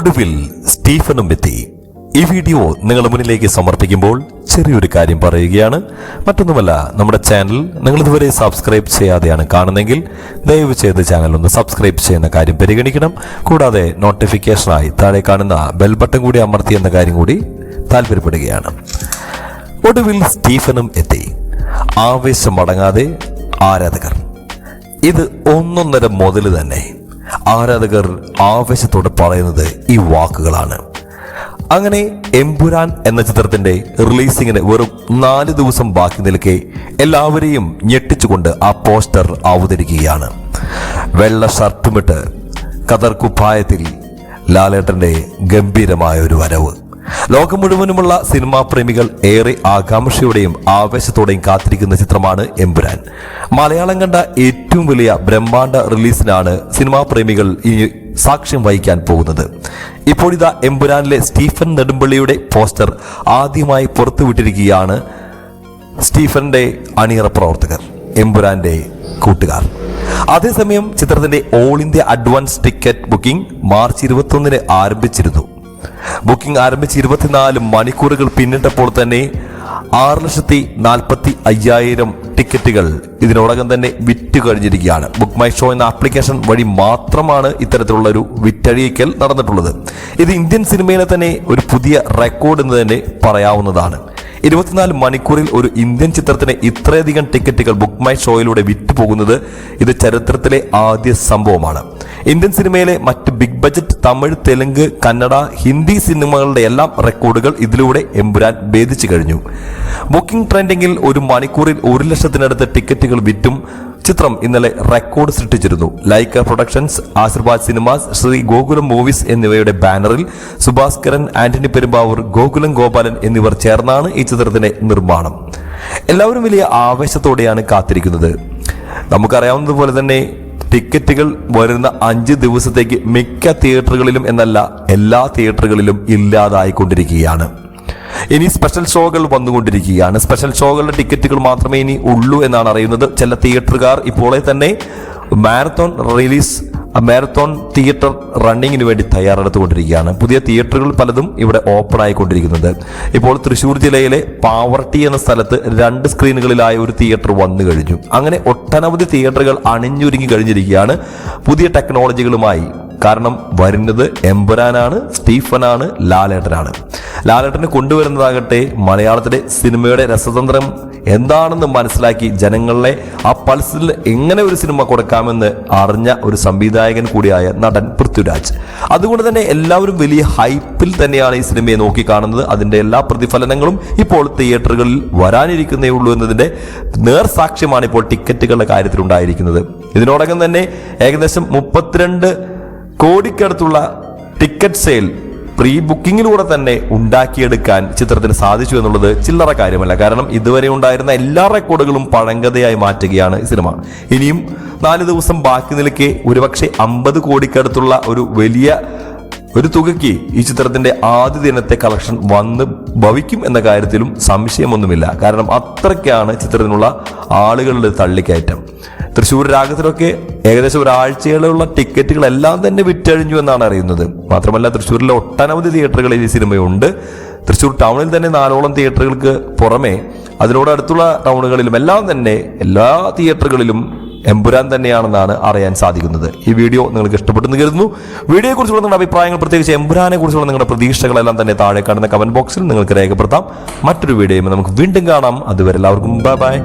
ഒടുവിൽ സ്റ്റീഫനും എത്തി. ഈ വീഡിയോ നിങ്ങളുടെ മുന്നിലേക്ക് സമർപ്പിക്കുമ്പോൾ ചെറിയൊരു കാര്യം പറയുകയാണ്. മറ്റൊന്നുമല്ല നമ്മുടെ ചാനൽ നിങ്ങൾ ഇതുവരെ സബ്സ്ക്രൈബ് ചെയ്യാതെയാണ് കാണുന്നതെങ്കിൽ ദയവ് ചെയ്ത് ചാനൽ ഒന്ന് സബ്സ്ക്രൈബ് ചെയ്യുന്ന കാര്യം പരിഗണിക്കണം. കൂടാതെ നോട്ടിഫിക്കേഷനായി താഴെ കാണുന്ന ബെൽ ബട്ടൺ കൂടി അമർത്തി എന്ന കാര്യം കൂടി താല്പര്യപ്പെടുകയാണ്. ഒടുവിൽ സ്റ്റീഫനും എത്തി. ആവേശം മടങ്ങാതെ ആരാധകർ. ഇത് ഒന്നൊന്നര മുതൽ തന്നെ ആരാധകർ ആവേശത്തോടെ പറയുന്നത് ഈ വാക്കുകളാണ്. അങ്ങനെ എമ്പുരാൻ എന്ന ചിത്രത്തിന്റെ റിലീസിങ്ങിന് വെറും നാല് ദിവസം ബാക്കി നിൽക്കെ എല്ലാവരെയും ഞെട്ടിച്ചുകൊണ്ട് ആ പോസ്റ്റർ അവതരിക്കുകയാണ്. വെള്ള ഷർട്ടുമിട്ട് കതർ കുപ്പായത്തിൽ ലാലേട്ടന്റെ ഗംഭീരമായ ഒരു വരവ്. ലോകം മുഴുവനുമുള്ള സിനിമാ പ്രേമികൾ ഏറെ ആകാംക്ഷയോടെയും ആവേശത്തോടെയും കാത്തിരിക്കുന്ന ചിത്രമാണ് എമ്പുരാൻ. മലയാളം കണ്ട ഏറ്റവും വലിയ ബ്രഹ്മാണ്ഡ റിലീസിനാണ് സിനിമാ പ്രേമികൾ ഇനി സാക്ഷ്യം വഹിക്കാൻ പോകുന്നത്. ഇപ്പോഴിതാ എമ്പുരാനിലെ സ്റ്റീഫൻ നെടുമ്പള്ളിയുടെ പോസ്റ്റർ ആദ്യമായി പുറത്തുവിട്ടിരിക്കുകയാണ് സ്റ്റീഫന്റെ അണിയറ പ്രവർത്തകർ എമ്പുരാന്റെ കൂട്ടുകാർ. അതേസമയം ചിത്രത്തിന്റെ all India advance ticket booking March ഇരുപത്തൊന്നിന് ആരംഭിച്ചിരുന്നു. ബുക്കിംഗ് ആരംഭിച്ച് ഇരുപത്തിനാല് മണിക്കൂറുകൾ പിന്നിട്ടപ്പോൾ തന്നെ ആറ് ലക്ഷത്തി നാൽപ്പത്തി അയ്യായിരം ടിക്കറ്റുകൾ ഇതിനോടകം തന്നെ വിറ്റ് കഴിഞ്ഞിരിക്കുകയാണ്. ബുക്ക് മൈ ഷോ എന്ന ആപ്ലിക്കേഷൻ വഴി മാത്രമാണ് ഇത്തരത്തിലുള്ള ഒരു വിറ്റഴിയിക്കൽ നടന്നിട്ടുള്ളത്. ഇത് ഇന്ത്യൻ സിനിമയിലെ തന്നെ ഒരു പുതിയ റെക്കോർഡ് എന്ന് തന്നെ പറയാവുന്നതാണ്. ഇരുപത്തിനാല് മണിക്കൂറിൽ ഒരു ഇന്ത്യൻ ചിത്രത്തിന് ഇത്രയധികം ടിക്കറ്റുകൾ ബുക്ക് മൈ ഷോയിലൂടെ വിറ്റ് പോകുന്നത് ഇത് ചരിത്രത്തിലെ ആദ്യ സംഭവമാണ്. ഇന്ത്യൻ സിനിമയിലെ മറ്റ് ബിഗ് ബജറ്റ് തമിഴ് തെലുങ്ക് കന്നഡ ഹിന്ദി സിനിമകളുടെ എല്ലാം റെക്കോർഡുകൾ ഇതിലൂടെ എമ്പുരാൻ ഭേദിച്ചു കഴിഞ്ഞു. ബുക്കിംഗ് ട്രെൻഡിങ്ങിൽ ഒരു മണിക്കൂറിൽ ഒരു ലക്ഷത്തിനടുത്ത് ടിക്കറ്റുകൾ വിറ്റും ചിത്രം ഇന്നലെ റെക്കോർഡ് സൃഷ്ടിച്ചിരുന്നു. Lyca productions Aashirvad cinemas Sree Gokulam movies എന്നിവയുടെ ബാനറിൽ സുഭാസ്കരൻ ആന്റണി പെരുമ്പാവൂർ ഗോകുലം ഗോപാലൻ എന്നിവർ ചേർന്നാണ് ഈ ചിത്രത്തിന്റെ നിർമ്മാണം. എല്ലാവരും വലിയ ആവേശത്തോടെയാണ് കാത്തിരിക്കുന്നത്. നമുക്കറിയാവുന്നതുപോലെ തന്നെ ടിക്കറ്റുകൾ വരുന്ന അഞ്ച് ദിവസത്തേക്ക് മിക്ക തിയേറ്ററുകളിലും എന്നല്ല എല്ലാ തിയേറ്ററുകളിലും ഇല്ലാതായിക്കൊണ്ടിരിക്കുകയാണ്. ഇനി സ്പെഷ്യൽ ഷോകൾ വന്നുകൊണ്ടിരിക്കുകയാണ്. സ്പെഷ്യൽ ഷോകളുടെ ടിക്കറ്റുകൾ മാത്രമേ ഇനി ഉള്ളൂ എന്നാണ് അറിയുന്നത്. ചില തിയേറ്ററുകാർ ഇപ്പോളെ തന്നെ മാരത്തോൺ റിലീസ് മാരത്തോൺ തിയേറ്റർ റണ്ണിങ്ങിന് വേണ്ടി തയ്യാറെടുത്തുകൊണ്ടിരിക്കുകയാണ്. പുതിയ തിയേറ്ററുകൾ പലതും ഇവിടെ ഓപ്പൺ ആയിക്കൊണ്ടിരിക്കുന്നത്. ഇപ്പോൾ തൃശ്ശൂർ ജില്ലയിലെ പാവർട്ടി എന്ന സ്ഥലത്ത് രണ്ട് സ്ക്രീനുകളിലായ ഒരു തിയേറ്റർ വന്നു കഴിഞ്ഞു. അങ്ങനെ ഒട്ടനവധി തിയേറ്ററുകൾ അണിഞ്ഞൊരുങ്ങി കഴിഞ്ഞിരിക്കുകയാണ് പുതിയ ടെക്നോളജികളുമായി. കാരണം വരുന്നത് എമ്പുരാനാണ് സ്റ്റീഫനാണ് ലാലേട്ടനാണ്. ലാലേട്ടനെ കൊണ്ടുവരുന്നതാകട്ടെ മലയാളത്തിലെ സിനിമയുടെ രസതന്ത്രം എന്താണെന്ന് മനസ്സിലാക്കി ജനങ്ങളെ ആ പൾസിൽ എങ്ങനെ ഒരു സിനിമ കൊടുക്കാമെന്ന് അറിഞ്ഞ ഒരു സംവിധായകൻ കൂടിയായ നടൻ പൃഥ്വിരാജ്. അതുകൊണ്ട് തന്നെ എല്ലാവരും വലിയ ഹൈപ്പിൽ തന്നെയാണ് ഈ സിനിമയെ നോക്കി കാണുന്നത്. അതിന്റെ എല്ലാ പ്രതിഫലനങ്ങളും ഇപ്പോൾ തിയേറ്ററുകളിൽ വരാനിരിക്കുന്നേ ഉള്ളൂ എന്നതിന്റെ നേർസാക്ഷ്യമാണ് ഇപ്പോൾ ടിക്കറ്റുകളുടെ കാര്യത്തിൽ ഉണ്ടായിരിക്കുന്നത്. ഇതിനോടകം തന്നെ ഏകദേശം മുപ്പത്തിരണ്ട് കോടിക്കടുത്തുള്ള ടിക്കറ്റ് സെയിൽ പ്രീ ബുക്കിങ്ങിലൂടെ തന്നെ ഉണ്ടാക്കിയെടുക്കാൻ ചിത്രത്തിന് സാധിച്ചു എന്നുള്ളത് ചില്ലറ കാര്യമല്ല. കാരണം ഇതുവരെ ഉണ്ടായിരുന്ന എല്ലാ റെക്കോർഡുകളും പഴങ്കതയായി മാറ്റുകയാണ് ഈ സിനിമ. ഇനിയും നാല് ദിവസം ബാക്കി നിൽക്കെ ഒരുപക്ഷെ അമ്പത് കോടിക്കടുത്തുള്ള ഒരു വലിയ ഒരു തുകയ്ക്ക് ഈ ചിത്രത്തിന്റെ ആദ്യ ദിനത്തെ കളക്ഷൻ വന്ന് ഭവിക്കും എന്ന കാര്യത്തിലും സംശയമൊന്നുമില്ല. കാരണം അത്രയ്ക്കാണ് ചിത്രത്തിനുള്ള ആളുകളുടെ തള്ളിക്കയറ്റം. തൃശ്ശൂർ രാഗത്തിലൊക്കെ ഏകദേശം ടിക്കറ്റുകൾ ടിക്കറ്റുകളെല്ലാം തന്നെ വിറ്റഴിഞ്ഞു എന്നാണ് അറിയുന്നത്. മാത്രമല്ല തൃശ്ശൂരിലെ ഒട്ടനവധി തിയേറ്ററുകളിൽ ഈ സിനിമയുണ്ട്. തൃശ്ശൂർ ടൗണിൽ തന്നെ നാലോളം തിയേറ്ററുകൾക്ക് പുറമെ അതിനോട് അടുത്തുള്ള ടൗണുകളിലും എല്ലാം തന്നെ എല്ലാ തിയേറ്ററുകളിലും എമ്പുരാൻ തന്നെയാണെന്നാണ് അറിയാൻ സാധിക്കുന്നത്. ഈ വീഡിയോ നിങ്ങൾക്ക് ഇഷ്ടപ്പെട്ടെന്ന് കരുതുന്നു. വീഡിയോയെ കുറിച്ചുള്ള നിങ്ങളുടെ അഭിപ്രായങ്ങൾ പ്രത്യേകിച്ച് എമ്പുരാനെ കുറിച്ചുള്ള നിങ്ങളുടെ പ്രതീക്ഷകളെല്ലാം തന്നെ താഴെ കാണുന്ന കമന്റ് ബോക്സിൽ നിങ്ങൾക്ക് രേഖപ്പെടുത്താം. മറ്റൊരു വീഡിയോയും നമുക്ക് വീണ്ടും കാണാം. അതുവരെ എല്ലാവർക്കും ബൈ ബൈ